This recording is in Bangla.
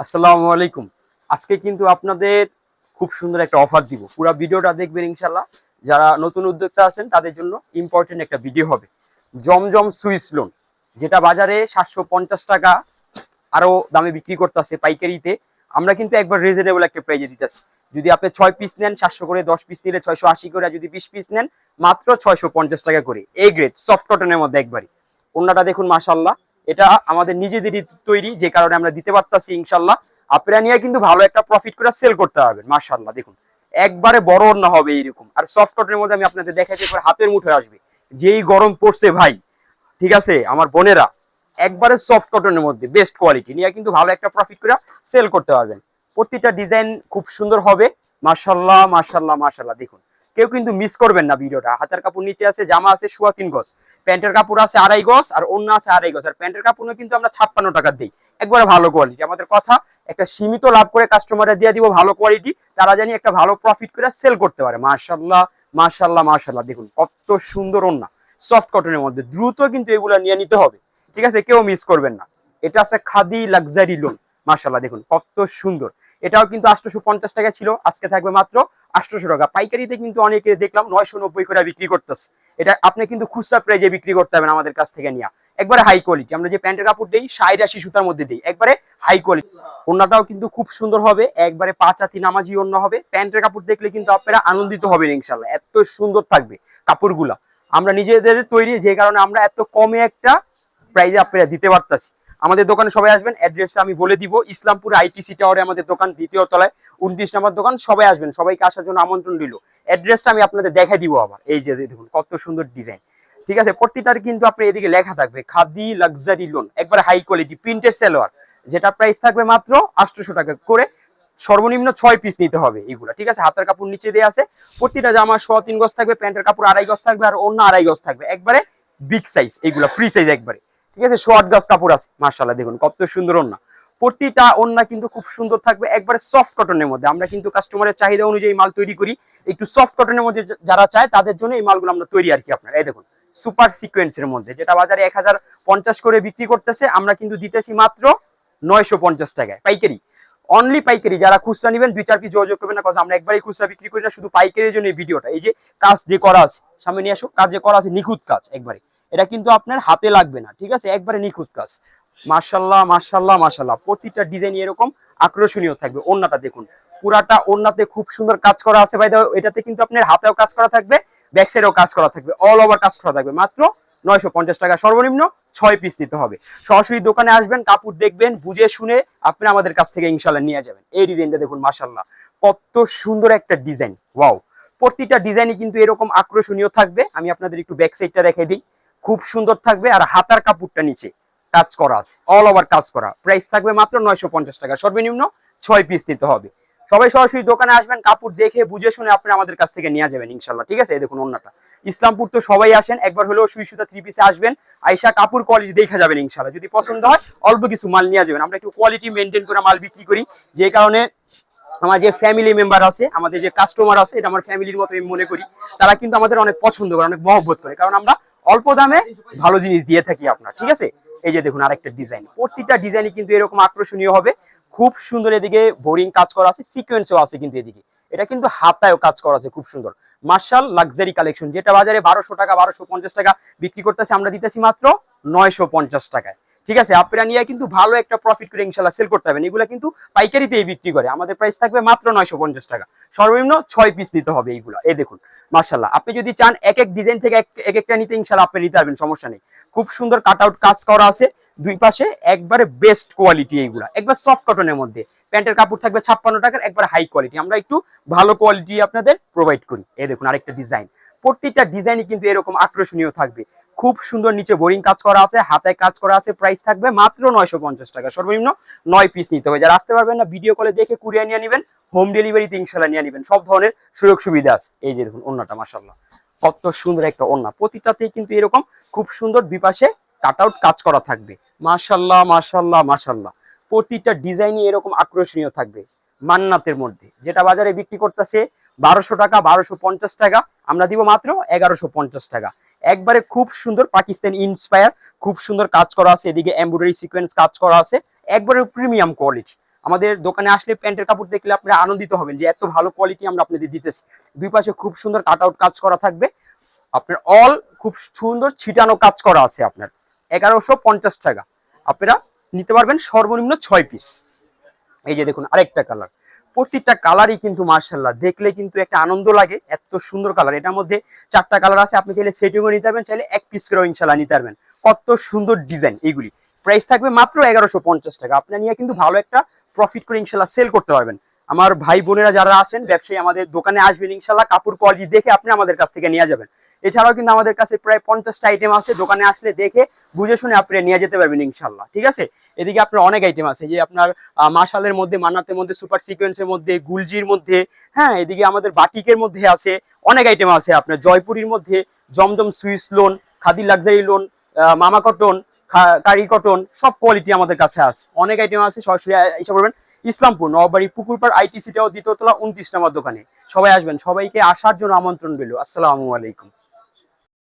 আসসালামু আলাইকুম। আজকে কিন্তু আপনাদের খুব সুন্দর একটা অফার দিব। পুরো ভিডিওটা দেখবেন ইনশাল্লাহ যারা নতুন উদ্যোক্তা আছেন, তাদের জন্য ইম্পর্টেন্ট একটা ভিডিও হবে। জমজম সুইস লোন যেটা বাজারে সাতশো পঞ্চাশ টাকা আরও দামে বিক্রি করতেছে পাইকারিতে। আমরা কিন্তু একবার রিজনেবল একটা প্রাইজে দিতেছি। যদি আপনি ছয় পিস নেন, সাতশো করে, দশ পিস নিলে ছয়শো আশি করে যদি বিশ পিস নেন, মাত্র ছয়শো পঞ্চাশ টাকা করে। এ গ্রেড সফট কটনের মধ্যে একবারই। অন্যটা দেখুন মাশাল্লাহ এটা আমাদের নিজেদেরই তৈরি, যে কারণে আমরা দিতে পারতাছি ইনশাল্লাহ। আপনারা নিয়ে কিন্তু ভালো একটা প্রফিট করে সেল করতে পারবেন মাশাল্লাহ দেখুন, একবারে বড় না হবে এইরকম। আর সফট কটনের মধ্যে আমি আপনাদের দেখাচ্ছি হাতের মুঠে আসবে। যেই গরম পড়ছে ভাই, ঠিক আছে, আমার বোনেরা, একবারে সফট কটনের মধ্যে বেস্ট কোয়ালিটি নিয়ে কিন্তু ভালো একটা প্রফিট করে সেল করতে পারবেন। প্রতিটা ডিজাইন খুব সুন্দর হবে মাশাল্লাহ মাশাল্লাহ মাশাল্লাহ দেখুন, কেউ কিন্তু মিস করবেন না ভিডিওটা। হাতের কাপড় নিচে আছে, জামা আছে সোয়া তিন গজ। প্যান্টের কাপড় আছে আড়াই গজ আর অন্য আছে আড়াই গজ। আর প্যান্টের কাপড়ও কিন্তু আমরা ছাপ্পান্ন টাকা দিই। একবারে ভালো কোয়ালিটি আমাদের কথা, একটা সীমিত লাভ করে কাস্টমাররা দিয়ে দিব ভালো কোয়ালিটি তারা জানি একটা ভালো প্রফিট করে সেল করতে পারে। মাশাল্লাহ মাশাল্লাহ মাশাল্লাহ দেখুন, কত সুন্দর ওন্না সফট কটনের মধ্যে। দ্রুত কিন্তু এগুলো নিয়ে নিতে হবে। ঠিক আছে? কেউ মিস করবেন না। এটা আছে খাদি লাক্সারি লোন মার্শাল্লাহ দেখুন, কত সুন্দর। এটাও কিন্তু আটশোশো পঞ্চাশ টাকা ছিল। আজকে থাকবে মাত্র আটশোশো টাকা। পাইকারিতে কিন্তু অনেকে দেখলাম নয়শো নব্বই করে বিক্রি করতেছে। এটা আপনি কিন্তু খুচরা প্রাইজে বিক্রি করতে হবেন আমাদের কাছ থেকে নিয়ে। একবারে হাই কোয়ালিটি আমরা যে প্যান্টের কাপড় দিই, ষাট আশি সুতার মধ্যে দিই, একবারে হাই কোয়ালিটি ওনাটাও কিন্তু খুব সুন্দর হবে, একবারে পাঁচ হাতি নামাজি অন্য হবে। প্যান্টের কাপড় দেখলে কিন্তু আপনারা আনন্দিত হবেন ইনশাল্লাহ এত সুন্দর থাকবে কাপড়গুলা। আমরা নিজেদের তৈরি, যে কারণে আমরা এত কমে একটা প্রাইজে আপনারা দিতে পারতাছি। আমাদের দোকানে সবাই আসবেন অ্যাড্রেসটা আমি বলে দিব। ইসলামপুর আইটিসি টাওয়ারে আমাদের দোকান, দ্বিতীয় তলায়। উনত্রিশ নম্বর দোকান, সবাই আসবেন, সবাইকে আসার জন্য আমন্ত্রণ দিল অ্যাড্রেসটা আমি আপনাদের দেখাই দিব আবার। এই যে দেখুন, কত সুন্দর ডিজাইন ঠিক আছে, প্রতিটার কিন্তু আপনি এদিকে লেখা থাকবে, খাদি লাক্সারি লোন একবার হাই কোয়ালিটি প্রিন্টেড সেলোয়ার যেটা প্রাইস থাকবে মাত্র আটশোশো টাকা করে। সর্বনিম্ন ছয় পিস নিতে হবে এগুলা। ঠিক আছে, হাতের কাপড় নিচে দিয়ে আছে। প্রতিটা জামা শ তিন গজ থাকবে, প্যান্টের কাপড় আড়াই গজ থাকবে, আর অন্য আড়াই গজ থাকবে। একবারে বিগ সাইজ এগুলা ফ্রি সাইজ একবারে। ঠিক আছে? শর্ট গাছ কাপড় আছে মার্শাল্লাহ দেখুন, কত সুন্দর ওন্না প্রতিটা ওন্না কিন্তু খুব সুন্দর থাকবে, একবারে সফট কটনের মধ্যে। আমরা কিন্তু কাস্টমারের চাহিদা অনুযায়ী মাল তৈরি করি, একটু সফট কটনের মধ্যে যারা চায়, তাদের জন্য এই মালগুলো আমরা তৈরি আর কি আপনার। এই দেখুন সুপার সিকোয়েন্সের মধ্যে, যেটা বাজারে এক হাজার পঞ্চাশ করে বিক্রি করতেছে, আমরা কিন্তু দিতেছি মাত্র নয়শো পঞ্চাশ টাকায়। পাইকারি অনলি পাইকারি। যারা খুচরা নেবেন, দুই চার পিস যোগাযোগ করবেন না, কারণ আমরা একবারই খুচরা বিক্রি করি না, শুধু পাইকারির জন্য এই ভিডিওটা এই যে কাজ যে করা আছে, সামনে নিয়ে আসো, কাজ যে করা আছে, নিখুঁত কাজ, একবারে। এটা কিন্তু আপনার হাতে লাগবে না, ঠিক আছে? একবারে নিখুঁত কাজ। মার্শাল্লাহ মার্শাল্লাহ মার্শাল্লাহ প্রতিটা ডিজাইন এরকম আকর্ষণীয় থাকবে ওন্নাটা দেখুন। পুরাটা ওন্নাতে খুব সুন্দর কাজ করা আছে ভাই এটাতে কিন্তু আপনার হাতেও কাজ করা থাকবে ব্যাক সাইডেও কাজ করা থাকবে অল ওভার কাজ করা থাকবে। মাত্র নয়শো পঞ্চাশ টাকা, সর্বনিম্ন ছয় পিস নিতে হবে। সরাসরি দোকানে আসবেন, কাপড় দেখবেন, বুঝে শুনে আপনি আমাদের কাছ থেকে ইনশাল্লাহ নিয়ে যাবেন। এই ডিজাইনটা দেখুন মার্শাল্লাহ কত সুন্দর একটা ডিজাইন ওয়াও প্রতিটা ডিজাইনই কিন্তু এরকম আকর্ষণীয় থাকবে। আমি আপনাদের একটু ব্যাক সাইডটা রেখে দিই। খুব সুন্দর থাকবে আর হাতার কাপড়টা নিচে কাজ করা আছে অল ওভার কাজ করা। প্রাইস থাকবে মাত্র নয়শো পঞ্চাশ টাকা। সর্বনিম্ন ছয় পিস নিতে হবে। সবাই সরাসরি দোকানে আসবেন, কাপড় দেখে বুঝে শুনে আপনি আমাদের কাছ থেকে নিয়ে যাবেন ইনশাল্লাহ ঠিক আছে? দেখুন অন্যটা। ইসলামপুর তো সবাই আসেন, একবার হলেও সুই সুতা থ্রি পিসে আসবেন আইসা কাপড় কোয়ালিটি দেখা যাবেন ইনশাল্লাহ যদি পছন্দ হয়, অল্প কিছু মাল নিয়ে যাবেন। আমরা একটু কোয়ালিটি মেনটেন করে মাল বিক্রি করি। যে কারণে আমার যে ফ্যামিলি মেম্বার আছে, আমাদের যে কাস্টমার আছে, এটা আমার ফ্যামিলির মতো আমি মনে করি। তারা কিন্তু আমাদের অনেক পছন্দ করে, অনেক মহব্বত করে। কারণ আমরা অল্প দামে ভালো জিনিস দিয়ে থাকি আপনার, ঠিক আছে? এই যে দেখুন আরেকটা ডিজাইন, প্রতিটা ডিজাইনই কিন্তু এরকম আকর্ষণীয় হবে। খুব সুন্দর এদিকে বোরিং কাজ করা আছে সিকোয়েন্সও আছে কিন্তু এদিকে। এটা কিন্তু হাতায়ও কাজ করা আছে, খুব সুন্দর। মার্শাল লাক্সারি কালেকশন যেটা বাজারে বারোশো টাকা, বারোশো পঞ্চাশ টাকা বিক্রি করতেছে, আমরা দিতেছি মাত্র নয়শো পঞ্চাশ টাকায়। ঠিক আছে? আপনারা নিয়ে কিন্তু ভালো একটা প্রফিট করে ইনশাল্লাহ সেল করতে হবেন এগুলো কিন্তু পাইকারিতেই বিক্রি করে। আমাদের প্রাইস থাকবে মাত্র নয়শো পঞ্চাশ টাকা। সর্বনিম্ন ছয় পিস নিতে হবে এইগুলো। এই দেখুন মার্শাল্লাহ আপনি যদি চান এক এক ডিজাইন থেকে এক একটা নিতে, ইনশাল্লাহ আপনি নিতে পারবেন, সমস্যা নেই। খুব সুন্দর কাট আউট কাজ করা আছে। দুই পাশে একবারে বেস্ট কোয়ালিটি এইগুলা। একবার সফট কটনের মধ্যে। প্যান্টের কাপড় থাকবে ছাপ্পান্ন টাকার, একবার হাই কোয়ালিটি আমরা একটু ভালো কোয়ালিটি আপনাদের প্রোভাইড করি। এই দেখুন, আরেকটা ডিজাইন প্রত্যেকটা ডিজাইনই কিন্তু এরকম আকর্ষণীয় থাকবে। খুব সুন্দর নিচে বোরিং কাজ করা আছে, হাতে কাজ করা আছে প্রাইস থাকবে মাত্র নয়শো পঞ্চাশ টাকা। সর্বনিম্ন নয় পিস নিতে হবে। যারা আসতে পারবেন না ভিডিও কলে দেখে কুরিয়ার নিয়ে নেবেন হোম ডেলিভারিতে ইনশাল্লাহ নিয়ে নেবেন। সব ধরনের সুযোগ সুবিধা আছে। এই যে দেখুন অন্যটা মাসাল্লাহ কত সুন্দর একটা ওন্না প্রতিটাতেই কিন্তু এরকম খুব সুন্দর দুই পাশে কাট আউট কাজ করা থাকবে। মাশাল্লাহ মাশাল্লাহ মাশাল্লাহ প্রতিটা ডিজাইনই এরকম আকর্ষণীয় থাকবে মান্নাতের মধ্যে। যেটা বাজারে বিক্রি করতেছে বারোশো টাকা, বারোশো পঞ্চাশ টাকা, আমরা দিব মাত্র এগারোশো পঞ্চাশ টাকা। একবারে খুব সুন্দর পাকিস্তান ইন্সপায়ার খুব সুন্দর কাজ করা আছে, এদিকে এমব্রয়ডারি সিকোয়েন্স কাজ করা আছে, একবারে প্রিমিয়াম কোয়ালিটি আমাদের দোকানে আসলে প্যান্টের কাপড় দেখলে আপনারা আনন্দিত হবেন যে এত ভালো কোয়ালিটি আমরা আপনাদের দিতেছি। দুই পাশে খুব সুন্দর কাট আউট কাজ করা থাকবে। আপনার অল খুব সুন্দর ছিটানো কাজ করা আছে আপনার। এগারোশো পঞ্চাশ টাকা। আপনারা নিতে পারবেন সর্বনিম্ন ছয় পিস এই যে দেখুন, আরেকটা কালার প্রত্যেকটা কালারই কিন্তু মার্শাল্লাহ দেখলে কিন্তু একটা আনন্দ লাগে, এত সুন্দর কালার এটার মধ্যে চারটা কালার আছে, আপনি চাইলে সেটিংও নিতে পারবেন, চাইলে এক পিস করেও ইনশাল্লাহ নিতে পারবেন। কত সুন্দর ডিজাইন এইগুলি প্রাইস থাকবে মাত্র এগারোশো পঞ্চাশ টাকা। আপনার নিয়ে কিন্তু ভালো একটা প্রফিট করে ইনশাল্লাহ সেল করতে পারবেন। আমার ভাই বোনেরা যারা আছেন, ব্যবসায়ী আমাদের দোকানে আসবেন ইনশাল্লাহ কাপড় কোয়ালিটি দেখে আপনি আমাদের কাছ থেকে নিয়ে যাবেন। এছাড়াও কিন্তু আমাদের কাছে প্রায় পঞ্চাশটা আইটেম আছে দোকানে আসলে দেখে বুঝে শুনে আপনি নিয়ে যেতে পারবেন ইনশাল্লাহ ঠিক আছে? এদিকে আপনার অনেক আইটেম আছে যে আপনার আহ, মাশালের মধ্যে মান্নাতের মধ্যে সুপার সিকোয়েন্সের মধ্যে গুলজির মধ্যে হ্যাঁ এদিকে আমাদের বাটিকের মধ্যে আছে অনেক আইটেম আছে আপনার জয়পুরীর মধ্যে Zamzam Swiss lawn khadi luxury lawn মামা কটন কারি কটন সব কোয়ালিটি আমাদের কাছে আছে অনেক আইটেম আছে সরাসরি এসে পড়বেন। ইসলামপুর নবাবাড়ি পুকুরপাড় আইটিসিটাও দ্বিতীয়তলা উনত্রিশ নম্বর দোকানে সবাই আসবেন সবাইকে আসার জন্য আমন্ত্রণ রইল আসসালামু আলাইকুম।